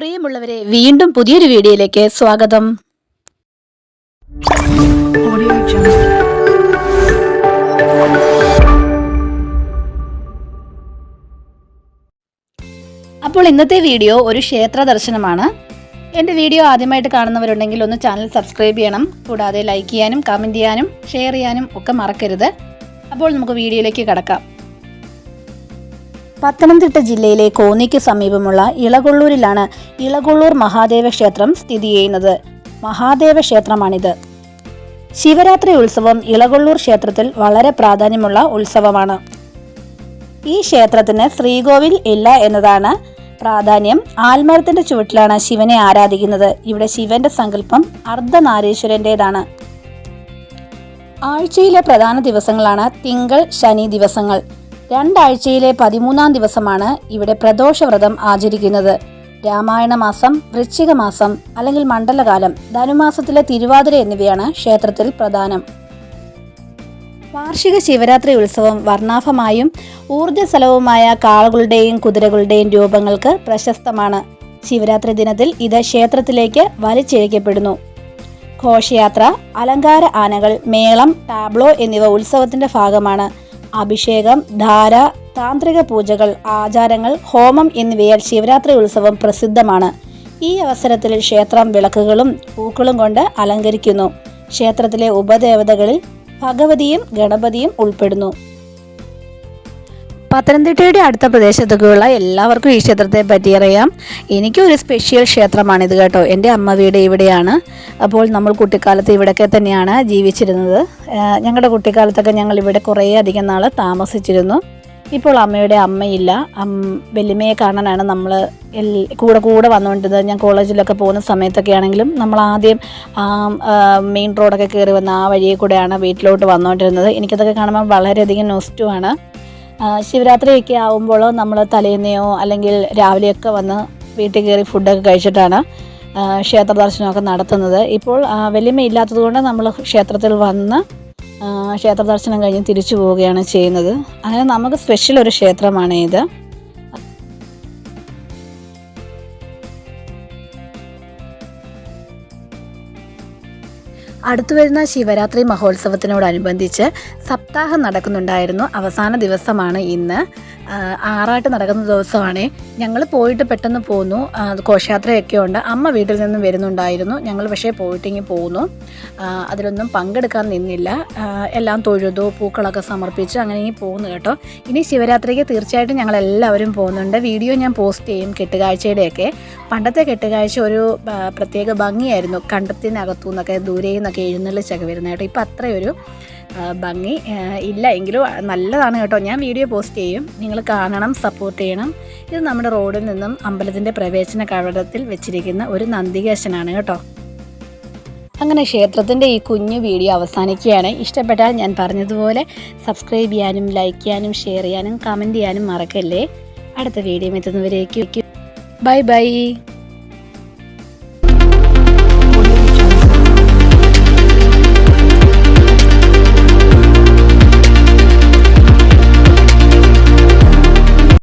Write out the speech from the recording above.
പ്രിയമുള്ളവരെ വീണ്ടും പുതിയൊരു വീഡിയോയിലേക്ക് സ്വാഗതം. അപ്പോൾ ഇന്നത്തെ വീഡിയോ ഒരു ക്ഷേത്ര ദർശനമാണ്. എന്റെ വീഡിയോ ആദ്യമായിട്ട് കാണുന്നവരുണ്ടെങ്കിൽ ഒന്ന് ചാനൽ സബ്സ്ക്രൈബ് ചെയ്യണം. കൂടാതെ ലൈക്ക് ചെയ്യാനും കമന്റ് ചെയ്യാനും ഷെയർ ചെയ്യാനും ഒക്കെ മറക്കരുത്. അപ്പോൾ നമുക്ക് വീഡിയോയിലേക്ക് കടക്കാം. പത്തനംതിട്ട ജില്ലയിലെ കോന്നിക്ക് സമീപമുള്ള ഇളകൊള്ളൂരിലാണ് ഇളകൊള്ളൂർ മഹാദേവ ക്ഷേത്രം സ്ഥിതി ചെയ്യുന്നത്. മഹാദേവ ക്ഷേത്രമാണിത്. ശിവരാത്രി ഉത്സവം ഇളകൊള്ളൂർ ക്ഷേത്രത്തിൽ വളരെ പ്രാധാന്യമുള്ള ഉത്സവമാണ്. ഈ ക്ഷേത്രത്തിന് ശ്രീകോവിൽ ഇല്ല എന്നതാണ് പ്രാധാന്യം. ആൽമരത്തിന്റെ ചുവട്ടിലാണ് ശിവനെ ആരാധിക്കുന്നത്. ഇവിടെ ശിവന്റെ സങ്കല്പം അർദ്ധനാരീശ്വരന്റേതാണ്. ആഴ്ചയിലെ പ്രധാന ദിവസങ്ങളാണ് തിങ്കൾ ശനി ദിവസങ്ങൾ. രണ്ടാഴ്ചയിലെ പതിമൂന്നാം ദിവസമാണ് ഇവിടെ പ്രദോഷവ്രതം ആചരിക്കുന്നത്. രാമായണ മാസം വൃശ്ചിക മാസം അല്ലെങ്കിൽ മണ്ഡലകാലം ധനുമാസത്തിലെ തിരുവാതിര എന്നിവയാണ് ക്ഷേത്രത്തിൽ പ്രധാനം. വാർഷിക ശിവരാത്രി ഉത്സവം വർണാഭമായും ഊർജസ്വലവുമായ കാളകളുടെയും കുതിരകളുടെയും രൂപങ്ങൾക്ക് പ്രശസ്തമാണ്. ശിവരാത്രി ദിനത്തിൽ ഇത് ക്ഷേത്രത്തിലേക്ക് വലിച്ചിഴക്കപ്പെടുന്നു ഘോഷയാത്ര അലങ്കാര ആനകൾ മേളം ടാബ്ലോ എന്നിവ ഉത്സവത്തിന്റെ ഭാഗമാണ്. അഭിഷേകം ധാര താന്ത്രിക പൂജകൾ ആചാരങ്ങൾ ഹോമം എന്നിവയാൽ ശിവരാത്രി ഉത്സവം പ്രസിദ്ധമാണ്. ഈ അവസരത്തിൽ ക്ഷേത്രം വിളക്കുകളും പൂക്കളും കൊണ്ട് അലങ്കരിക്കുന്നു. ക്ഷേത്രത്തിലെ ഉപദേവതകളിൽ ഭഗവതിയും ഗണപതിയും ഉൾപ്പെടുന്നു. പത്തനംതിട്ടയുടെ അടുത്ത പ്രദേശത്തൊക്കെയുള്ള എല്ലാവർക്കും ഈ ക്ഷേത്രത്തെ പറ്റി അറിയാം. എനിക്കും ഒരു സ്പെഷ്യൽ ക്ഷേത്രമാണിത് കേട്ടോ. എന്റെ അമ്മ വീട് ഇവിടെയാണ്. അപ്പോൾ നമ്മൾ കുട്ടിക്കാലത്ത് ഇവിടെയൊക്കെ തന്നെയാണ് ജീവിച്ചിരുന്നത്. ഞങ്ങളുടെ കുട്ടിക്കാലത്തൊക്കെ ഞങ്ങൾ ഇവിടെ കുറേ അധികം നാൾ താമസിച്ചിരുന്നു. ഇപ്പോൾ അമ്മയുടെ അമ്മയില്ല. അം വല്യമ്മയെ കാണാനാണ് നമ്മൾ കൂടെ കൂടെ വന്നുകൊണ്ടിരുന്നത്. ഞാൻ കോളേജിലൊക്കെ പോകുന്ന സമയത്തൊക്കെ ആണെങ്കിലും നമ്മൾ ആദ്യം മെയിൻ റോഡൊക്കെ കയറി വന്ന ആ വഴിയെ കൂടെയാണ് വീട്ടിലോട്ട് വന്നുകൊണ്ടിരുന്നത്. എനിക്കതൊക്കെ കാണുമ്പോൾ വളരെയധികം നൊസ്റ്റുമാണ് ശിവരാത്രിയൊക്കെ ആവുമ്പോൾ നമ്മൾ തലേന്നെയോ അല്ലെങ്കിൽ രാവിലെയൊക്കെ വന്ന് വീട്ടിൽ കയറി ഫുഡൊക്കെ കഴിച്ചിട്ടാണ് ക്ഷേത്ര ദർശനമൊക്കെ നടത്തുന്നത്. ഇപ്പോൾ വലിയമ കൊണ്ട് നമ്മൾ ക്ഷേത്രത്തിൽ വന്ന് ക്ഷേത്ര ദർശനം കഴിഞ്ഞ് തിരിച്ചു പോവുകയാണ് ചെയ്യുന്നത്. അങ്ങനെ നമുക്ക് സ്പെഷ്യൽ ഒരു ക്ഷേത്രമാണ് ഇത് അടുത്തു വരുന്ന ശിവരാത്രി മഹോത്സവത്തിനോടനുബന്ധിച്ച് സപ്താഹം നടക്കുന്നുണ്ടായിരുന്നു. അവസാന ദിവസമാണ് ഇന്ന്. ആറാട്ട് നടക്കുന്ന ദിവസമാണ്. ഞങ്ങൾ പോയിട്ട് പെട്ടെന്ന് പോന്നു. ഘോഷയാത്രയൊക്കെ ഉണ്ട്. അമ്മ വീട്ടിൽ നിന്നും വരുന്നുണ്ടായിരുന്നു. ഞങ്ങൾ പക്ഷേ പോയിട്ടിങ്ങി പോന്നു. അതിലൊന്നും പങ്കെടുക്കാൻ നിന്നില്ല. എല്ലാം തൊഴുതു പൂക്കളൊക്കെ സമർപ്പിച്ച് അങ്ങനെ ഇങ്ങനെ പോകുന്നു കേട്ടോ. ഇനി ശിവരാത്രിക്ക് തീർച്ചയായിട്ടും ഞങ്ങൾ എല്ലാവരും പോകുന്നുണ്ട്. വീഡിയോ ഞാൻ പോസ്റ്റ് ചെയ്യും കെട്ടുകാഴ്ചയുടെയൊക്കെ. പണ്ടത്തെ കെട്ടുകാഴ്ച ഒരു പ്രത്യേക ഭംഗിയായിരുന്നു. കണ്ടത്തിനകത്തു നിന്നൊക്കെ ദൂരെ എഴുന്നള്ളിച്ചൊക്കെ വരുന്നത് കേട്ടോ. ഇപ്പം അത്രയൊരു ഭംഗി ഇല്ല എങ്കിലും നല്ലതാണ് കേട്ടോ. ഞാൻ വീഡിയോ പോസ്റ്റ് ചെയ്യും. നിങ്ങൾ കാണണം സപ്പോർട്ട് ചെയ്യണം. ഇത് നമ്മുടെ റോഡിൽ നിന്നും അമ്പലത്തിന്റെ പ്രവേശന കവടത്തിൽ വെച്ചിരിക്കുന്ന ഒരു നന്ദികേശനാണ് കേട്ടോ. അങ്ങനെ ക്ഷേത്രത്തിന്റെ ഈ കുഞ്ഞു വീഡിയോ അവസാനിക്കുകയാണ്. ഇഷ്ടപ്പെട്ടാൽ ഞാൻ പറഞ്ഞതുപോലെ സബ്സ്ക്രൈബ് ചെയ്യാനും ലൈക്ക് ചെയ്യാനും ഷെയർ ചെയ്യാനും കമന്റ് ചെയ്യാനും മറക്കല്ലേ. അടുത്ത വീഡിയോ എത്തുന്നവരേക്കും ബൈ ബൈ